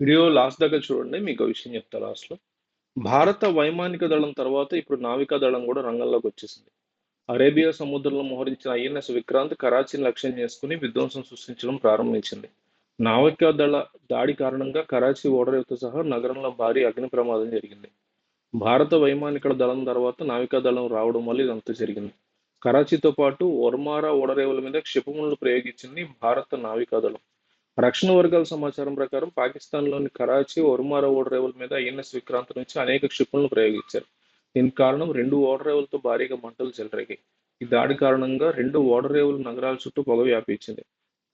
Video last దాకా చూడండి మీకు ఆ విషయం చెప్తా లాస్ట్లో భారత వైమానిక దళం తర్వాత ఇప్పుడు నావికా దళం కూడా రంగంలోకి వచ్చేసింది. అరేబియా సముద్రంలో మోహరించిన ఐఎన్ఎస్ విక్రాంత్ కరాచీని లక్ష్యం చేసుకుని విధ్వంసం సృష్టించడం ప్రారంభించింది. నావికా దళ దాడి కారణంగా కరాచీ ఓడరేవుతో సహా నగరంలో భారీ అగ్ని ప్రమాదం జరిగింది. భారత వైమానిక దళం తర్వాత నావికా దళం రావడం వల్ల ఇదంతా జరిగింది. కరాచీతో పాటు ఒర్మారా ఓడరేవుల మీద క్షిపణులు ప్రయోగించింది భారత నావికా దళం. రక్షణ వర్గాల సమాచారం ప్రకారం పాకిస్తాన్లోని కరాచీ ఒర్మారా ఓడరేవుల మీద ఐఎన్ఎస్ విక్రాంత్ నుంచి అనేక క్షిపణులు ప్రయోగించారు. దీనికి కారణం రెండు ఓడరేవులతో భారీగా మంటలు చెలరేగాయి. ఈ దాడి కారణంగా రెండు ఓడరేవులు నగరాల చుట్టూ పొగ వ్యాపించింది.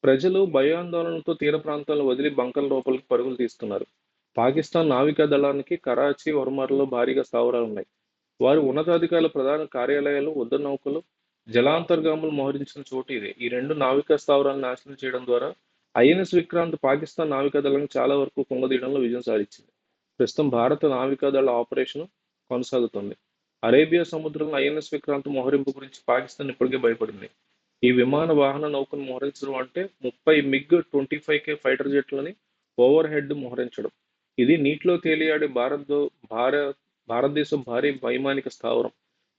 ప్రజలు భయాందోళనతో తీర ప్రాంతాలను వదిలి బంకల లోపలికి పరుగులు తీస్తున్నారు. పాకిస్తాన్ నావికా దళానికి కరాచీ ఒర్మార్లో భారీగా స్థావరాలు ఉన్నాయి. వారి ఉన్నతాధికారుల ప్రధాన కార్యాలయాలు వద్ద నౌకలు జలాంతర్గాములు మోహరించిన చోటు ఇది. ఈ రెండు నావికా స్థావరాలను నాశనం చేయడం ద్వారా ఐఎన్ఎస్ విక్రాంత్ పాకిస్తాన్ నావికా చాలా వరకు కుంగదీయడంలో విజయం సాధించింది. ప్రస్తుతం భారత నావికాదళ ఆపరేషన్ కొనసాగుతుంది. అరేబియా సముద్రంలో ఐఎన్ఎస్ విక్రాంత్ మోహరింపు గురించి పాకిస్తాన్ ఇప్పటికే భయపడింది. ఈ విమాన వాహన నౌకను మోహరించడం అంటే ముప్పై MiG twenty five K fighter జెట్లని overhead మోహరించడం. ఇది నీటిలో తేలియాడే భారత్ భారత్ భారతదేశం భారీ వైమానిక స్థావరం.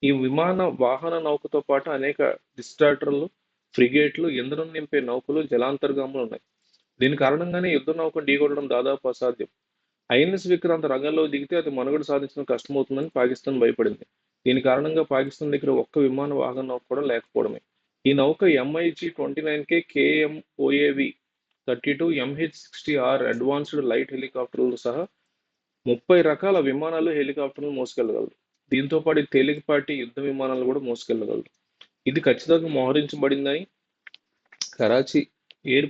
ఈ విమాన వాహన నౌకతో పాటు అనేక డిస్ట్రాక్టర్లు ఫ్రిగేట్లు ఇంధనం నింపే నౌకలు జలాంతర్గాములు ఉన్నాయి. దీని కారణంగానే యుద్ధ నౌక ఢీకొట్టడం దాదాపు అసాధ్యం. ఐఎన్ఎస్ విక్రాంత్ రంగంలో దిగితే అది మనుగడ సాధించడం కష్టమవుతుందని పాకిస్తాన్ భయపడింది. దీని కారణంగా పాకిస్తాన్ దగ్గర ఒక్క విమాన వాహన నౌక కూడా లేకపోవడమే. ఈ నౌక MIG twenty nine K కేఎంఓఏవి thirty two MH sixty R advanced light హెలికాప్టర్లు సహా ముప్పై రకాల విమానాలు హెలికాప్టర్లు మోసుకెళ్ళగలదు. దీంతో పాటు తేలికపాటి యుద్ధ విమానాలు కూడా మోసుకెళ్ళగలదు. ఇది ఖచ్చితంగా మోహరించబడిందని Karachi air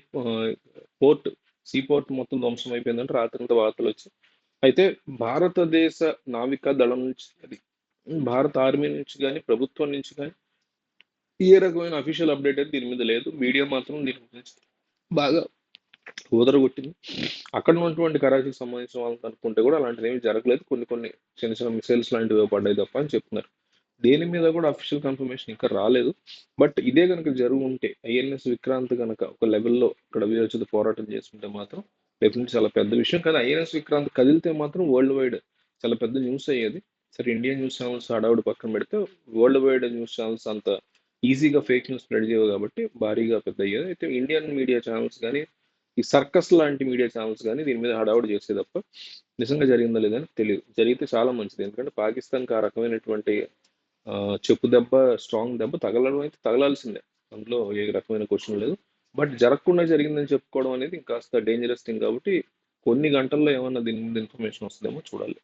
port seaport మొత్తం ధ్వంసం అయిపోయిందంటే రాత్రంతా వార్తలు వచ్చి. అయితే భారతదేశ నావికా దళం నుంచి అది భారత ఆర్మీ నుంచి కానీ ప్రభుత్వం నుంచి కానీ ఏ రకమైన అఫీషియల్ అప్డేట్ అయితే దీని మీద లేదు. మీడియా మాత్రం దీని గురించి బాగా ఊదరగొట్టింది. అక్కడ ఉన్నటువంటి కరాచీకి సంబంధించిన వాళ్ళని అనుకుంటే కూడా అలాంటివి ఏమీ జరగలేదు. కొన్ని కొన్ని చిన్న చిన్న మిసైల్స్ లాంటివి పడ్డాయి తప్ప అని చెప్తున్నారు. దేని మీద కూడా అఫీషియల్ కన్ఫర్మేషన్ ఇంకా రాలేదు. బట్ ఇదే కనుక జరుగు ఉంటే ఐఎన్ఎస్ విక్రాంత్ కనుక ఒక లెవెల్లో ఇక్కడ విరోచిత పోరాటం చేసుకుంటే మాత్రం డెఫినెట్ చాలా పెద్ద విషయం. కానీ ఐఎన్ఎస్ విక్రాంత్ కదిలితే మాత్రం వరల్డ్ వైడ్ చాలా పెద్ద న్యూస్ అయ్యేది. సరే ఇండియన్ న్యూస్ ఛానల్స్ హడావుడి పక్కన పెడితే వరల్డ్ వైడ్ న్యూస్ ఛానల్స్ అంత ఈజీగా ఫేక్ న్యూస్ స్ప్రెడ్ చేయవు కాబట్టి భారీగా పెద్ద అయ్యేది. అయితే ఇండియన్ మీడియా ఛానల్స్ కానీ ఈ సర్కస్ లాంటి మీడియా ఛానల్స్ కానీ దీని మీద హడావుడి చేసే తప్ప నిజంగా జరిగిందా లేదని తెలియదు. జరిగితే చాలా మంచిది. ఎందుకంటే పాకిస్తాన్కి ఆ రకమైనటువంటి చెప్పు దెబ్బ స్ట్రాంగ్ దెబ్బ తగలడం అయితే తగలాల్సిందే. అందులో ఏ రకమైన క్వశ్చన్ లేదు. బట్ జరగకుండా జరిగిందని చెప్పుకోవడం అనేది ఇంకాస్త డేంజరస్ థింగ్ కాబట్టి కొన్ని గంటల్లో ఏమన్నా దీని మీద ఇన్ఫర్మేషన్ వస్తుందేమో చూడాలి.